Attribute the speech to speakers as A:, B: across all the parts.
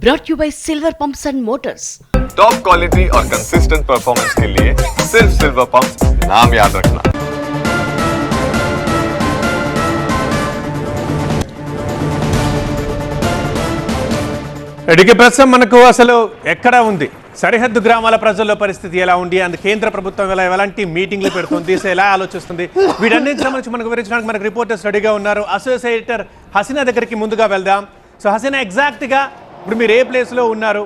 A: brought you by Silver Pumps and Motors.
B: Top quality और consistent performance के लिए सिर्फ सिल्वर पंप नाम याद रखना
C: ఎడికి ప్రస్తుతం మనకు అసలు ఎక్కడ ఉంది సరిహద్దు గ్రామాల ప్రజల్లో పరిస్థితి ఎలా ఉంది అందు కేంద్ర ప్రభుత్వం ఎలా ఎలాంటి మీటింగ్లు పెడుతుంది సో ఎలా ఆలోచిస్తుంది వీటన్నిటికి సంబంధించి మనకు వివరించడానికి మనకు రిపోర్టర్స్ రెడీగా ఉన్నారు అసోసియేటర్ హసీనా దగ్గరికి ముందుగా వెళ్దాం సో హసీనా ఎగ్జాక్ట్గా ఇప్పుడు మీరు ఏ ప్లేస్లో ఉన్నారు?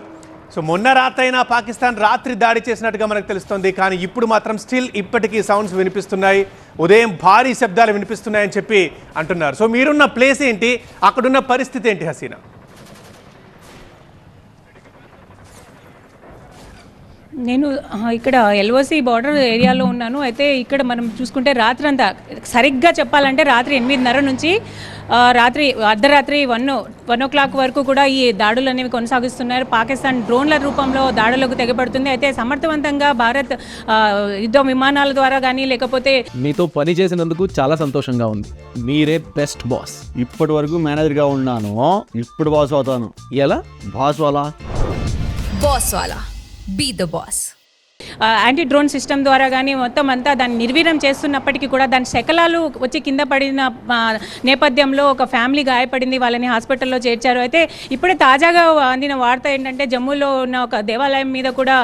C: సో మొన్న రాత్రైనా పాకిస్తాన్ రాత్రి దాడి చేసినట్టుగా మనకు తెలుస్తుంది. కానీ ఇప్పుడు మాత్రం స్టిల్ ఇప్పటికీ సౌండ్స్ వినిపిస్తున్నాయి. ఉదయం భారీ శబ్దాలు వినిపిస్తున్నాయని చెప్పి అంటున్నారు. సో మీరున్న ప్లేస్ ఏంటి? అక్కడున్న పరిస్థితి ఏంటి హసీనా?
D: నేను ఇక్కడ ఎల్ఓసి బార్డర్ ఏరియాలో ఉన్నాను. అయితే ఇక్కడ మనం చూసుకుంటే రాత్రి అంతా సరిగ్గా చెప్పాలంటే రాత్రి ఎనిమిదిన్నర నుంచి రాత్రి అర్ధరాత్రి వన్ వన్ ఓ క్లాక్ వరకు కూడా ఈ దాడులు అనేవి కొనసాగిస్తున్నారు. పాకిస్తాన్ డ్రోన్ల రూపంలో దాడులకు తెగబడుతుంది అయితే సమర్థవంతంగా భారత్ యుద్ధ విమానాల ద్వారా కానీ లేకపోతే
E: మీతో పని చేసినందుకు చాలా సంతోషంగా ఉంది. మీరే బెస్ట్ బాస్.
F: ఇప్పటి వరకు మేనేజర్గా ఉన్నాను. ఇప్పుడు బాస్ అవుతాను.
E: ఎలా?
F: బాస్ వాళ్ళ
G: బాస్ వాలా. బీ ద బాస్
D: ఆ, యాంటీ డ్రోన్ సిస్టమ్ ద్వారా కానీ మొత్తం అంతా దాన్ని నిర్వీర్యం చేస్తున్నప్పటికీ కూడా దాని శకలాలు వచ్చి కింద పడిన నేపథ్యంలో ఒక ఫ్యామిలీ గాయపడింది వాళ్ళని హాస్పిటల్లో చేర్చారు. అయితే ఇప్పుడే తాజాగా అందిన వార్త ఏంటంటే జమ్మూలో ఉన్న ఒక దేవాలయం మీద కూడా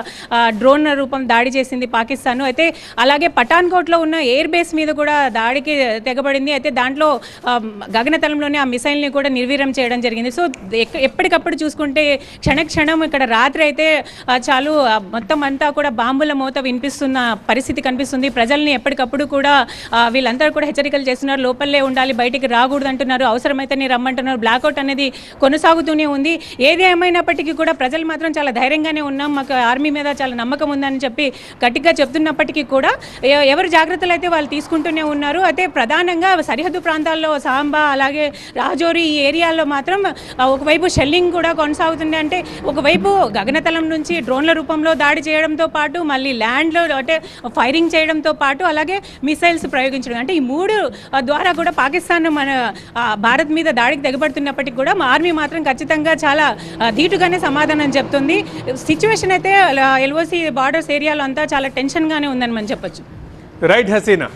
D: డ్రోన్ రూపం దాడి చేసింది పాకిస్తాన్. అయితే అలాగే పఠాన్కోట్లో ఉన్న ఎయిర్ బేస్ మీద కూడా దాడికి తెగబడింది. అయితే దాంట్లో గగనతలంలోనే ఆ మిసైల్ని కూడా నిర్వీర్యం చేయడం జరిగింది. సో ఎప్పటికప్పుడు చూసుకుంటే క్షణ క్షణం ఇక్కడ రాత్రి అయితే చాలు మొత్తం అంతా కూడా బాంబు బాంబుల మోత వినిపిస్తున్న పరిస్థితి కనిపిస్తుంది. ప్రజల్ని ఎప్పటికప్పుడు కూడా వీళ్ళందరూ కూడా హెచ్చరికలు చేస్తున్నారు. లోపలే ఉండాలి బయటికి రాకూడదు అంటున్నారు అవసరమైతేనే రమ్మంటున్నారు. బ్లాక్అవుట్ అనేది కొనసాగుతూనే ఉంది. ఏది ఏమైనప్పటికీ కూడా ప్రజలు మాత్రం చాలా ధైర్యంగానే ఉన్నాం. మాకు ఆర్మీ మీద చాలా నమ్మకం ఉందని చెప్పి గట్టిగా చెప్తున్నప్పటికీ కూడా ఎవరు జాగ్రత్తలు అయితే వాళ్ళు తీసుకుంటూనే ఉన్నారు. అయితే ప్రధానంగా సరిహద్దు ప్రాంతాల్లో సాంబా అలాగే రాజోరి ఈ ఏరియాలో మాత్రం ఒకవైపు షెల్లింగ్ కూడా కొనసాగుతుంది. అంటే ఒకవైపు గగనతలం నుంచి డ్రోన్ల రూపంలో దాడి చేయడంతో పాటు మళ్ళీ ల్యాండ్లో అంటే ఫైరింగ్ చేయడంతో పాటు అలాగే మిసైల్స్ ప్రయోగించడం. అంటే ఈ మూడు ద్వారా కూడా పాకిస్తాన్ మన భారత్ మీద దాడికి తెగబడుతున్నప్పటికీ కూడా మా ఆర్మీ మాత్రం ఖచ్చితంగా చాలా ధీటుగానే సమాధానం చెప్తుంది. సిచ్యువేషన్ అయితే ఎల్ఓసి బార్డర్స్ ఏరియాలో అంతా చాలా టెన్షన్గానే ఉందని మనం చెప్పొచ్చు.
C: రైట్ హసీనా.